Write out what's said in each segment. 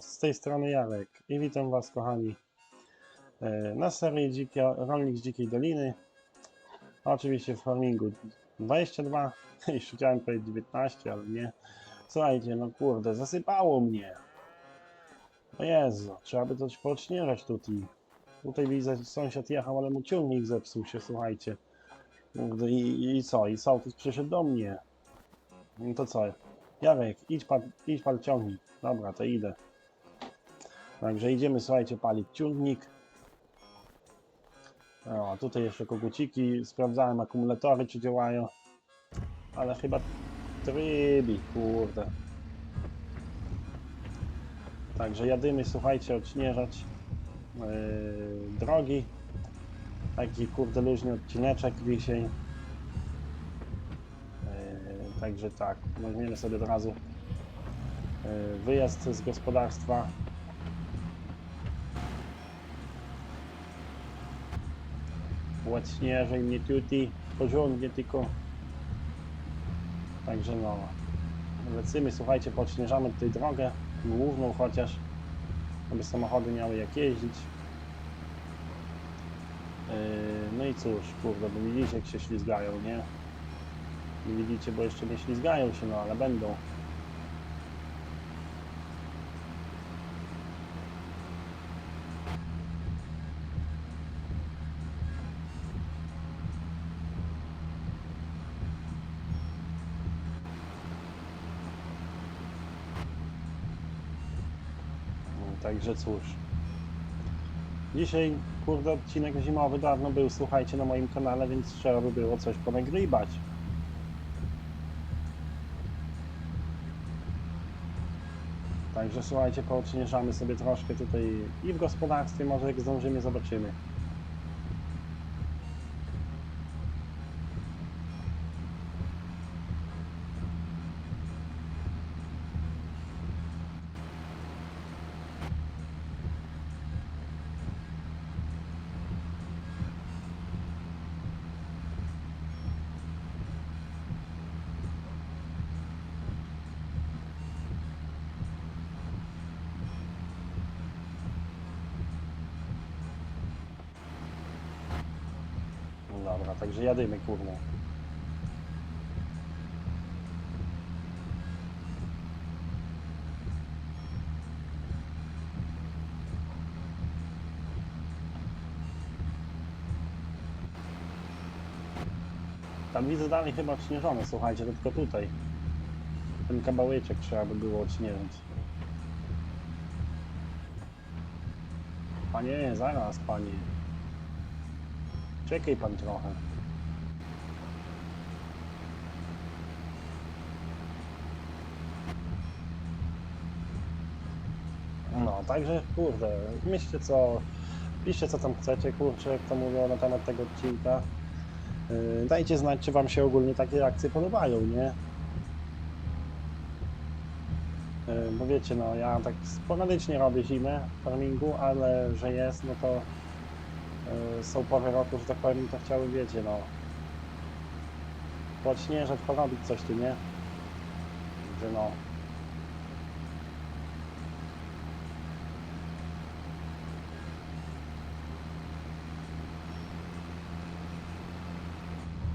z tej strony Jarek i witam Was kochani e, na serii Dzikia, Rolnik z Dzikiej Doliny. Oczywiście w farmingu 22, już chciałem powiedzieć 19, ale nie. Słuchajcie, no kurde, zasypało mnie. O Jezu, trzeba by coś poodśnieżać tutaj. Tutaj widzę, sąsiad jechał, ale mu ciągnik zepsuł się, słuchajcie. Kurde, I, i co? I sołtys przyszedł do mnie. No to co? Jarek, idź pan, idź pan ciągnik. Dobra, to idę. Także idziemy, słuchajcie, palić ciągnik. O, tutaj jeszcze koguciki. Sprawdzałem akumulatory, czy działają. Ale chyba trybi, kurde. Także jadymy, słuchajcie, odśnieżać yy, drogi. Taki kurde luźny odcineczek dzisiaj. Yy, także tak, weźmiemy sobie od razu yy, wyjazd z gospodarstwa. Ładśnieżej mnie tutaj, porządnie tylko. Także no, lecimy, słuchajcie, podśnieżamy tutaj drogę główną chociaż, aby samochody miały jak jeździć. Yy, No i cóż, kurde, bo widzicie jak się ślizgają, nie? Nie widzicie, bo jeszcze nie ślizgają się, no ale będą. Także cóż. Dzisiaj, kurde, odcinek zimowy dawno był, słuchajcie, na moim kanale, więc trzeba by było coś ponagrywać. Także słuchajcie, poodśnieżamy sobie troszkę tutaj i w gospodarstwie, może jak zdążymy, zobaczymy. Jadymy, kurde. Tam widzę dalej chyba odśnieżone, słuchajcie, tylko tutaj. Ten kawałeczek trzeba by było odśnieżyć. Panie, zaraz, panie. Czekaj pan trochę. No, także kurde, myślcie co, piszcie co tam chcecie, kurczę, jak to mówią na temat tego odcinka. Yy, dajcie znać, czy wam się ogólnie takie akcje podobają, nie? Yy, bo wiecie, no ja tak sporadycznie robię zimę farmingu, ale że jest, no to yy, są pory roku, że tak powiem, to chciały, wiecie, no podśnieżać, porobić coś tu, nie? Że no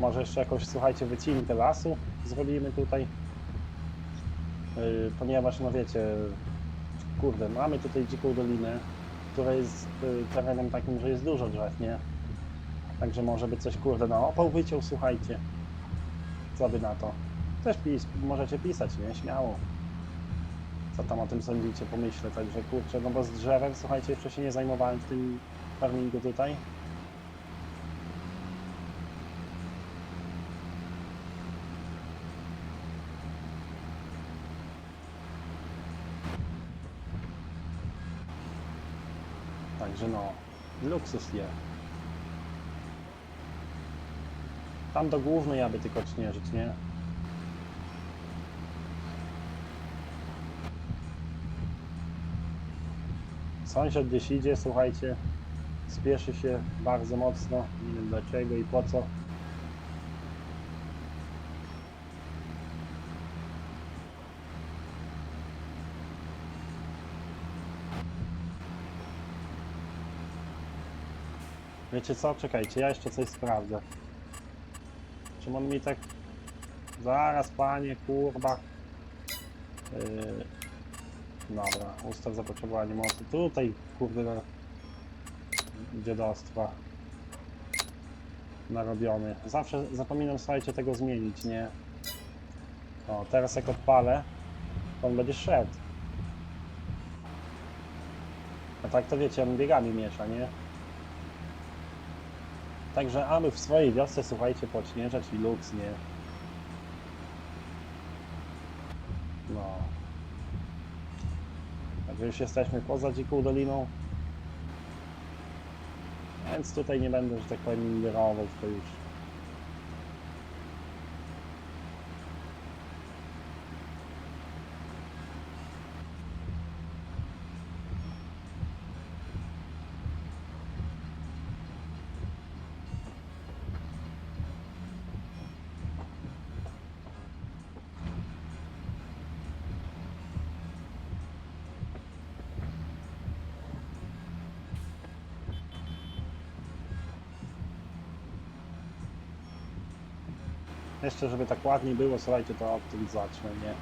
Może jeszcze jakąś, słuchajcie, wycinkę lasu zrobimy tutaj. Yy, ponieważ, no wiecie, kurde, mamy tutaj dziką dolinę, która jest yy, terenem takim, że jest dużo drzew, nie? Także może by coś, kurde, na opał wyciął, słuchajcie. Co by na to? Też pis możecie pisać, nie? Śmiało. Co tam o tym sądzicie, pomyślę. Także, kurczę, no bo z drzewem, słuchajcie, jeszcze się nie zajmowałem w tym farmingu tutaj. Także no, luksus je. Tam do głównej aby tylko śnieżyć, nie? Sąsiad gdzieś idzie, słuchajcie, spieszy się bardzo mocno, nie wiem dlaczego i po co. Wiecie co? Czekajcie, ja jeszcze coś sprawdzę. Czy on mi tak... Zaraz, panie, kurwa. Yy... Dobra, ustaw zapotrzebowanie mocy. Tutaj, kurde, dziadostwa narobiony. Zawsze zapominam, słuchajcie, tego zmienić, nie? O, teraz jak odpalę, to on będzie szedł. A tak to wiecie, on biegami miesza, nie? Także a my w swojej wiosce, słuchajcie, podśnieżać i luks, nie? No. Także już jesteśmy poza dziką doliną. Więc tutaj nie będę, że tak powiem, ingerował w to już. Jeszcze, żeby tak ładniej było, słuchajcie, to od tym zacznę, nie?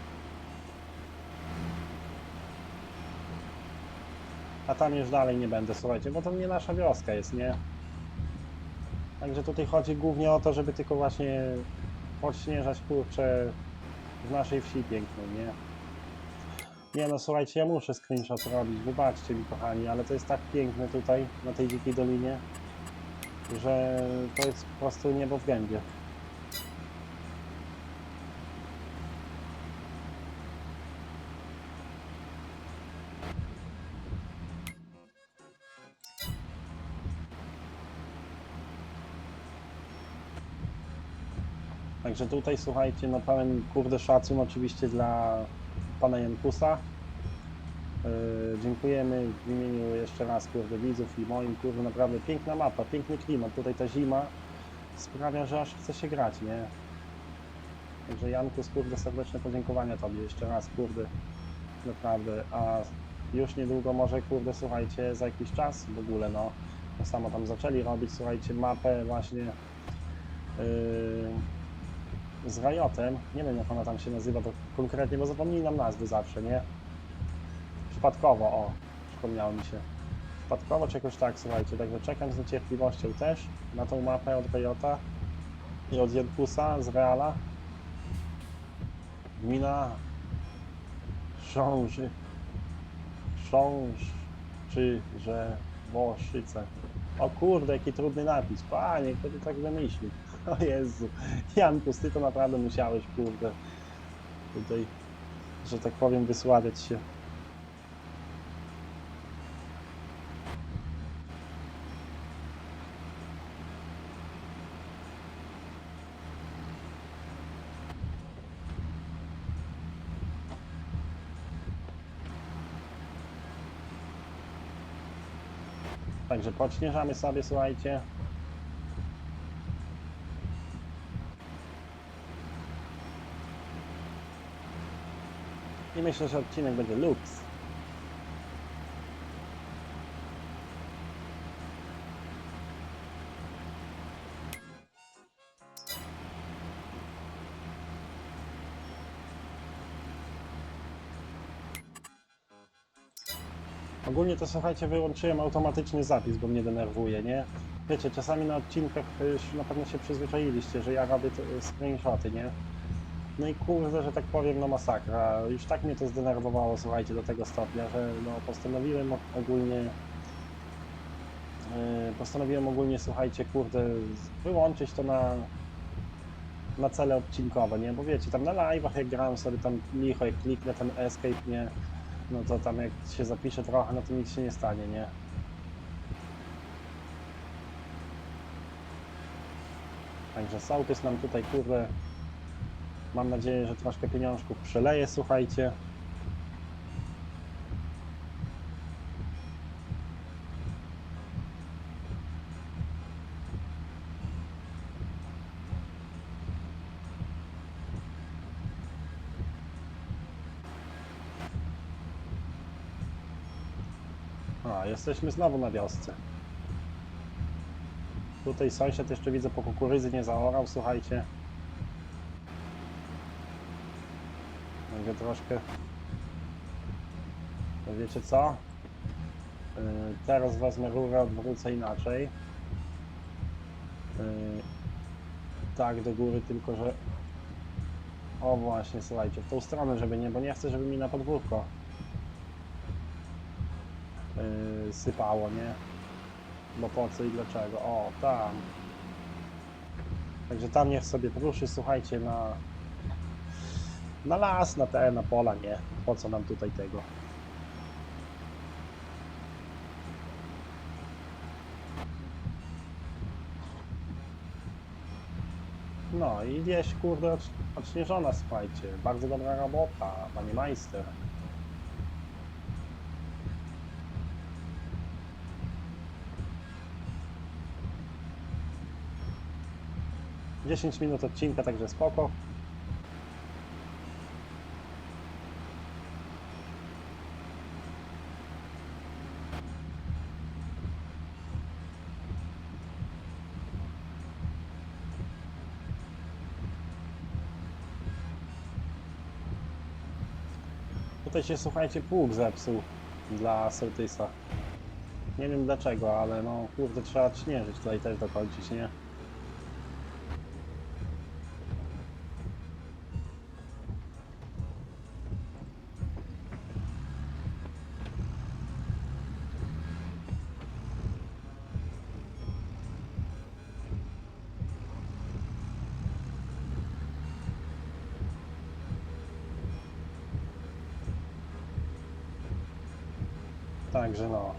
A tam już dalej nie będę, słuchajcie, bo to nie nasza wioska jest, nie? Także tutaj chodzi głównie o to, żeby tylko właśnie podśnieżać, kurczę, w naszej wsi pięknej, nie? Nie no, słuchajcie, ja muszę screenshot robić, wybaczcie mi kochani, ale to jest tak piękne tutaj, na tej dzikiej dolinie, że to jest po prostu niebo w gębie. Także tutaj słuchajcie, no pełen kurde szacun oczywiście dla pana Jankusa. Yy, dziękujemy w imieniu jeszcze raz kurde widzów i moim kurde naprawdę piękna mapa, piękny klimat. Tutaj ta zima sprawia, że aż chce się grać, nie? Także Jankus, kurde serdeczne podziękowania tobie jeszcze raz, kurde, naprawdę. A już niedługo może, kurde, słuchajcie, za jakiś czas w ogóle, no, to samo tam zaczęli robić, słuchajcie, mapę właśnie yy, z Riotem. Nie wiem jak ona tam się nazywa to konkretnie, bo zapominam nazwy zawsze, nie? Przypadkowo, o, przypomniało mi się. Przypadkowo czy jakoś tak, słuchajcie, także czekam z niecierpliwością też na tą mapę od Riota i od Jankusa z Reala. Gmina Sząży. Sząż, czy, że Włoszyce. O kurde, jaki trudny napis. Panie, kto ty tak wymyślił? O Jezu. Jankus, ty to naprawdę musiałeś, kurde, tutaj, że tak powiem, wysławiać się. Także podśnieżamy sobie, słuchajcie. I myślę, że odcinek będzie luks. Ogólnie to słuchajcie, wyłączyłem automatyczny zapis, bo mnie denerwuje, nie? Wiecie, czasami na odcinkach już na pewno się przyzwyczailiście, że ja robię te screenshoty, nie? No i kurde, że tak powiem, no masakra. Już tak mnie to zdenerwowało, słuchajcie, do tego stopnia, że no postanowiłem ogólnie yy, postanowiłem ogólnie, słuchajcie, kurde, wyłączyć to na na cele odcinkowe, nie? Bo wiecie, tam na live'ach jak gram sobie tam licho, jak kliknę ten escape, nie? No to tam jak się zapisze trochę, no to nic się nie stanie, nie? Także sołtys nam tutaj, kurde, Mam nadzieję, że troszkę pieniążków przeleję, słuchajcie. Jesteśmy znowu na wiosce. Tutaj sąsiad jeszcze widzę po kukurydzy nie zaorał, słuchajcie. Będzie troszkę... No Wiecie co? Yy, teraz wezmę rurę, odwrócę inaczej. Yy, tak, do góry, tylko że... O właśnie, słuchajcie, w tą stronę, żeby nie, bo nie chcę, żeby mi na podwórko yy, sypało, nie? Bo po co i dlaczego? O, tam. Także tam niech sobie ruszy, słuchajcie, na, na las, na te, na pola, nie? Po co nam tutaj tego? No i wieś, kurde, odś- odśnieżona, słuchajcie. Bardzo dobra robota, panie majster. 10 minut odcinka, także spoko. Się, słuchajcie, pług zepsuł dla Sołtysa. Nie wiem dlaczego, ale no kurde, trzeba odśnieżyć tutaj też dokończyć, nie? Także no.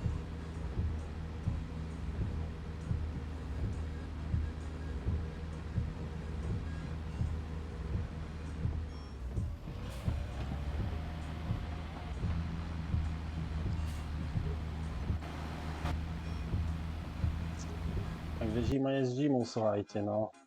Także zima jest zimą, słuchajcie, no.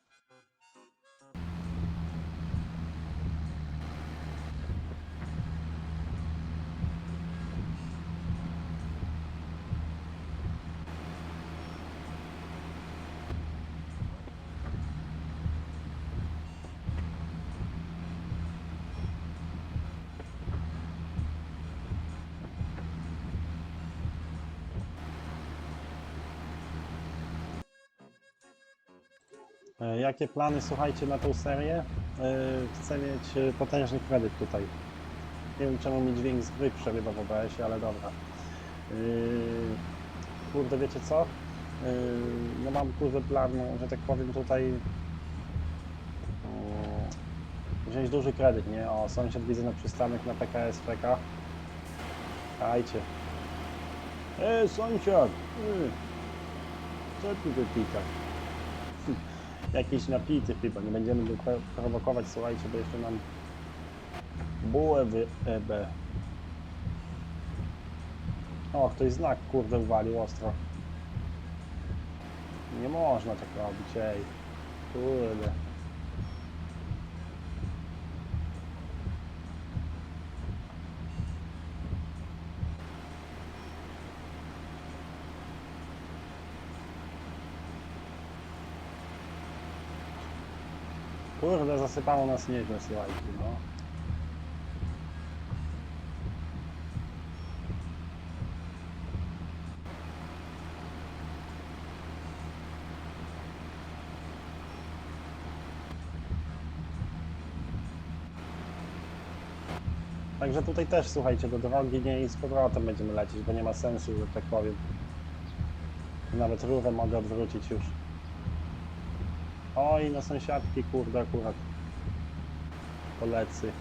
Jakie plany, słuchajcie, na tą serię? E, Chcę mieć e, potężny kredyt tutaj. Nie wiem, czemu mi dźwięk z gry przerywa w OBS-ie, ale dobra. Kurde, wiecie co? No mam kurde plan, że tak powiem tutaj yy, wziąć duży kredyt, nie? O, sąsiad widzę na przystanek na PKS czeka. Dajcie. E, sąsiad! E, co tu wypika? Jakiś napity chyba, nie będziemy go pro- prowokować, słuchajcie, bo jeszcze nam bułę wy EB. O, ktoś znak, kurde, uwalił ostro. Nie można tak robić, ej. Kurde. Kurde, zasypało nas nieźle, słuchajcie, no. Także tutaj też, słuchajcie, do drogi nie i z powrotem będziemy lecieć, bo nie ma sensu, że tak powiem. Nawet rurę mogę odwrócić już. Oj, na sąsiadki, kurde, akurat. Polecy.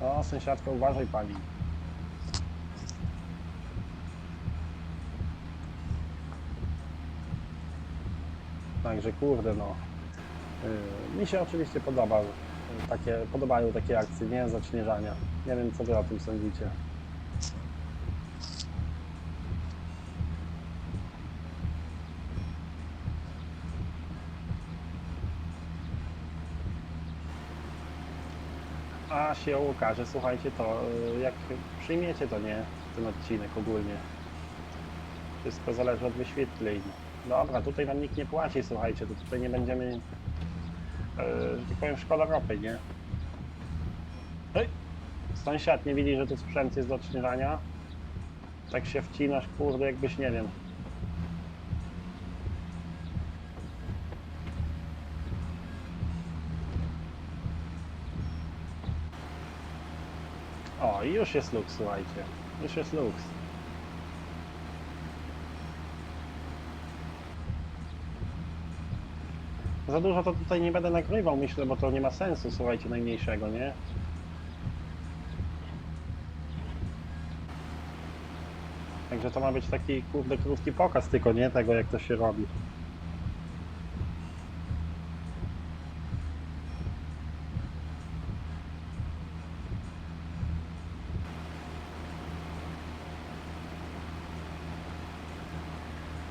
O, sąsiadka, uważaj pani. Także kurde, no. Yy, mi się oczywiście podoba yy, takie, podobają takie akcje, nie? Zaśnieżania. Nie wiem, co wy o tym sądzicie. Się ukaże, słuchajcie, to y, jak przyjmiecie to, nie? Ten odcinek ogólnie. Wszystko zależy od wyświetleń. Dobra, tutaj nam nikt nie płaci, słuchajcie, to tutaj nie będziemy, yy, że tak powiem, szkoda ropy, nie? Ej! Sąsiad nie widzi, że tu sprzęt jest do odśnieżania? Tak się wcinasz, kurde, jakbyś, nie wiem. I już jest luks, słuchajcie. Już jest luks. Za dużo to tutaj nie będę nagrywał, myślę, bo to nie ma sensu, słuchajcie, najmniejszego, nie? Także to ma być taki, kurde, krótki pokaz tylko, nie? Tego, jak to się robi.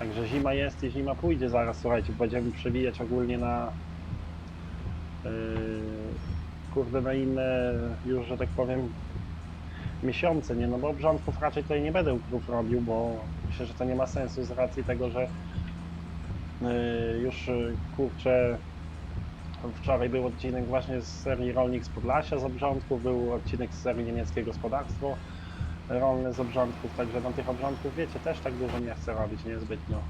Także zima jest i zima pójdzie zaraz, słuchajcie, będziemy przewijać ogólnie na yy, kurde na inne już, że tak powiem miesiące, nie? No bo obrządków raczej tutaj nie będę ukrów robił, bo myślę, że to nie ma sensu z racji tego, że yy, już kurczę wczoraj był odcinek właśnie z serii Rolnik z Podlasia z obrządków, był odcinek z serii Niemieckie Gospodarstwo rolne z obrządków, także no tych obrządków wiecie, też tak dużo nie chcę robić, niezbytnio.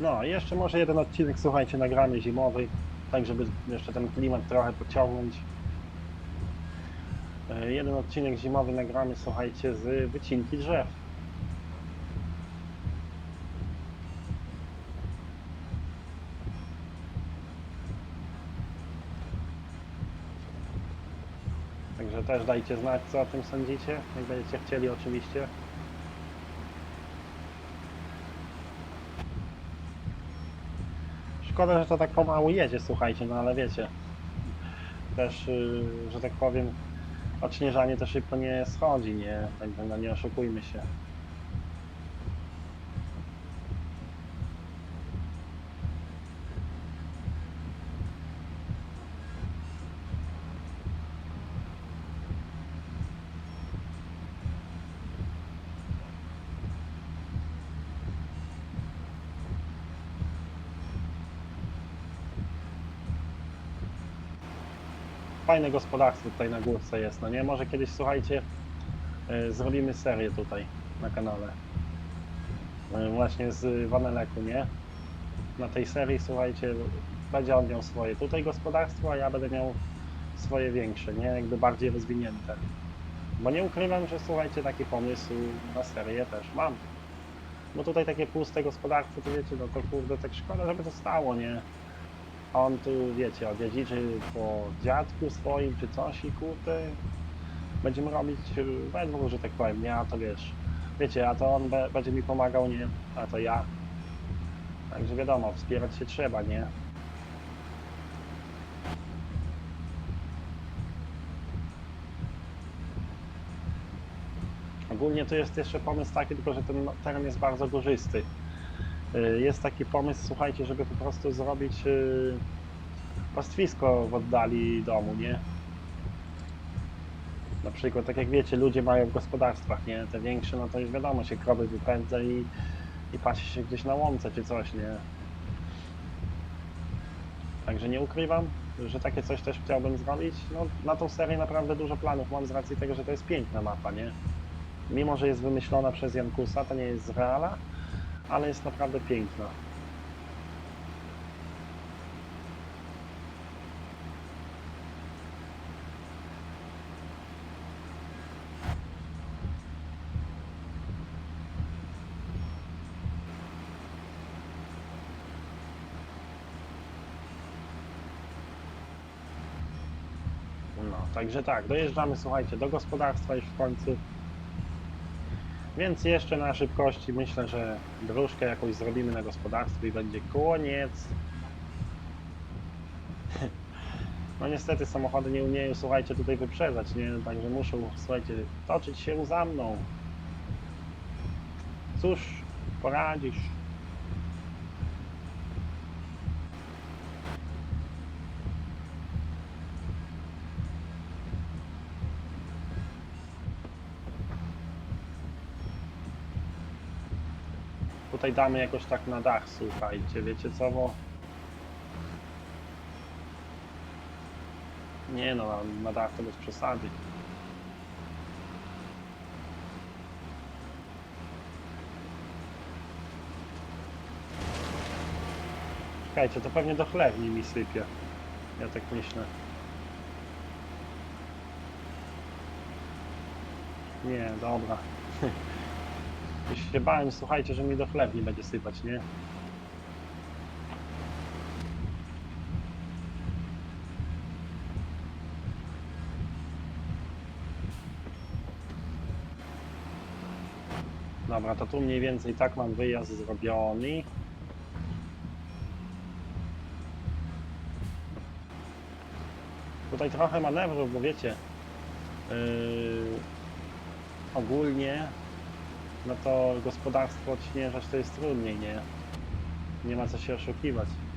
No, jeszcze może jeden odcinek, słuchajcie, nagramy zimowy, tak żeby jeszcze ten klimat trochę pociągnąć. E, Jeden odcinek zimowy nagramy, słuchajcie, z wycinki drzew. Także też dajcie znać, co o tym sądzicie, jak będziecie chcieli oczywiście. Szkoda, że to tak pomału jedzie, słuchajcie, no ale wiecie. Też, yy, że tak powiem, odśnieżanie to szybko nie schodzi, nie? Także no nie oszukujmy się. Fajne gospodarstwo tutaj na górce jest, no nie? Może kiedyś, słuchajcie, yy, zrobimy serię tutaj na kanale. Yy, Właśnie z Waneleku, nie? Na tej serii, słuchajcie, będzie on miał swoje tutaj gospodarstwo, a ja będę miał swoje większe, nie? Jakby bardziej rozwinięte. Bo nie ukrywam, że słuchajcie, taki pomysł na serię też mam. Bo tutaj takie puste gospodarstwo, to wiecie, no to kurde, tak szkoda, żeby to stało, nie? On tu, wiecie, odziedziczy po dziadku swoim czy coś i kurde, będziemy robić y, we dwóch, że tak powiem, nie? A to wiesz, wiecie, a to on be, będzie mi pomagał, nie? A to ja. Także wiadomo, wspierać się trzeba, nie? Ogólnie to jest jeszcze pomysł taki, tylko że ten teren jest bardzo górzysty. Y, Jest taki pomysł, słuchajcie, żeby po prostu zrobić y, pastwisko w oddali domu, nie? Na przykład, tak jak wiecie, ludzie mają w gospodarstwach, nie? Te większe, no to już wiadomo, się krowy wypędza i, i pasi się gdzieś na łące czy coś, nie? Także nie ukrywam, że takie coś też chciałbym zrobić. No, na tą serię naprawdę dużo planów mam z racji tego, że to jest piękna mapa, nie? Mimo, że jest wymyślona przez Jankusa, to nie jest z Reala, ale jest naprawdę piękna. No. także tak, dojeżdżamy, słuchajcie, do gospodarstwa już w końcu. Więc jeszcze na szybkości myślę, że dróżkę jakąś zrobimy na gospodarstwie i będzie koniec. No niestety samochody nie umieją, słuchajcie, tutaj wyprzedzać, nie? Także muszą, słuchajcie, toczyć się za mną. Cóż, poradzisz. Tutaj damy jakoś tak na dach, słuchajcie, wiecie co, bo... Nie no, na- dach to bez przesady. Czekajcie, to pewnie do chlewni mi sypie. Ja tak myślę. Nie, dobra. Już się bałem, słuchajcie, że mi do chlewni będzie sypać, nie? Dobra, to tu mniej więcej tak mam wyjazd zrobiony. Tutaj trochę manewrów, bo wiecie, yy, ogólnie no to gospodarstwo odśnieżać to jest trudniej, nie? Nie ma co się oszukiwać.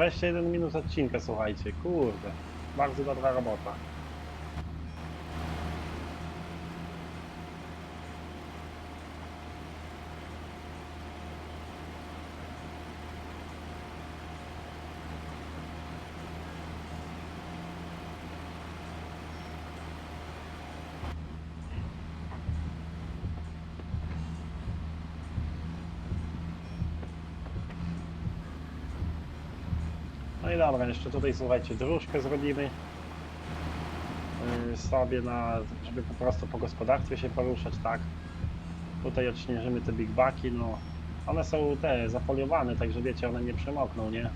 Dwadzieścia jeden minut odcinka, słuchajcie, kurde. Bardzo dobra robota. No i dobra, jeszcze tutaj słuchajcie, dróżkę zrobimy yy, sobie na, żeby po prostu po gospodarstwie się poruszać, tak. Tutaj odśnieżymy te big baki, no one są te zafoliowane, także wiecie, one nie przemokną, nie?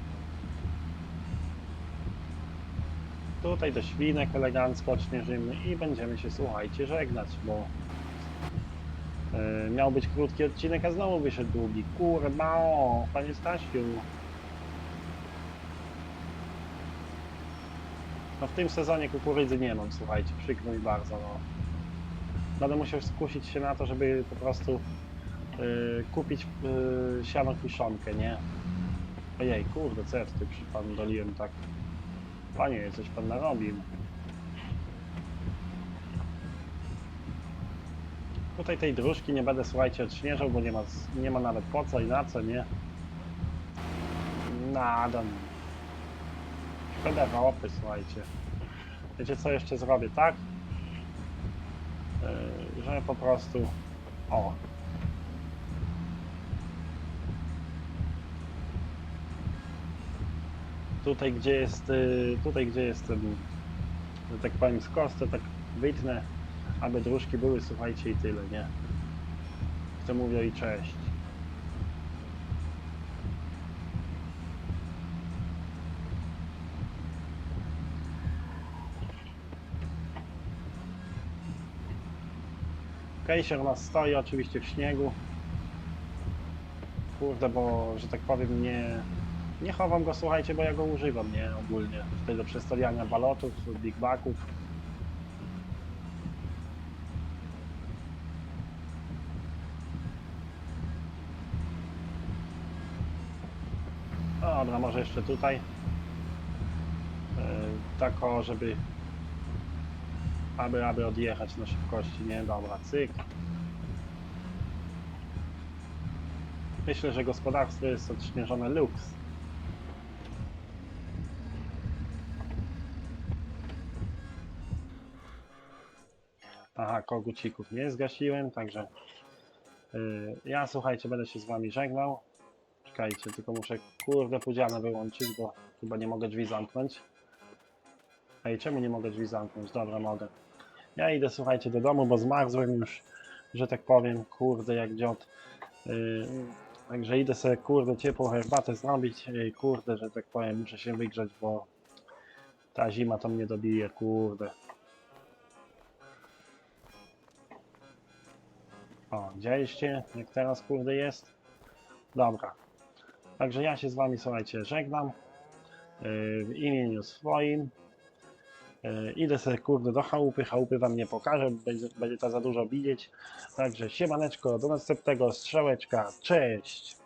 Tutaj do świnek elegancko odśnieżymy i będziemy się, słuchajcie, żegnać, bo yy, miał być krótki odcinek, a znowu wyszedł długi. Kurwa, o, panie Stasiu. No w tym sezonie kukurydzy nie mam, słuchajcie, przykro mi bardzo, no. Będę musiał skusić się na to, żeby po prostu yy, kupić yy, siano kiszonkę, nie? Ojej, kurde, co ja tutaj przy panu doliłem tak? Panie, coś pan narobił. Tutaj tej dróżki nie będę, słuchajcie, odśnieżał, bo nie ma, nie ma nawet po co i na co, nie? Nada. Szkoda wałopy, słuchajcie. Wiecie co jeszcze zrobię, tak? Yy, że po prostu... O! Tutaj gdzie jest, yy, tutaj gdzie jest, yy, że tak powiem, skos, to tak wytnę, aby dróżki były, słuchajcie, i tyle, nie? Kto mówię i cześć. Kejsier nas stoi oczywiście w śniegu. Kurde, bo że tak powiem nie, nie chowam go, słuchajcie, bo ja go używam, nie, ogólnie. Tutaj do przestawiania balotów, big backów. Dobra, może jeszcze tutaj. Yy, tak o, żeby aby, aby odjechać na szybkości, nie? Dobra, cyk. Myślę, że gospodarstwo jest odśnieżone luks. Aha, kogucików nie zgasiłem, także Yy, Ja słuchajcie, będę się z wami żegnał. Czekajcie, tylko muszę kurde pudzianę wyłączyć, bo chyba nie mogę drzwi zamknąć. Ej, czemu nie mogę drzwi zamknąć? Dobra, mogę. Ja idę, słuchajcie, do domu, bo zmarzłem już, że tak powiem, kurde, jak dziot. Yy, także idę sobie, kurde, ciepłą herbatę zrobić. Yy, kurde, że tak powiem, muszę się wygrzać, bo ta zima to mnie dobije, kurde. O, widzieliście, jak teraz, kurde, jest? Dobra. Także ja się z wami, słuchajcie, żegnam. Yy, w imieniu swoim. Yy, Idę sobie kurde do chałupy, chałupy wam nie pokażę, będzie, będzie to za dużo widzieć. Także siemaneczko, do następnego, strzałeczka, cześć!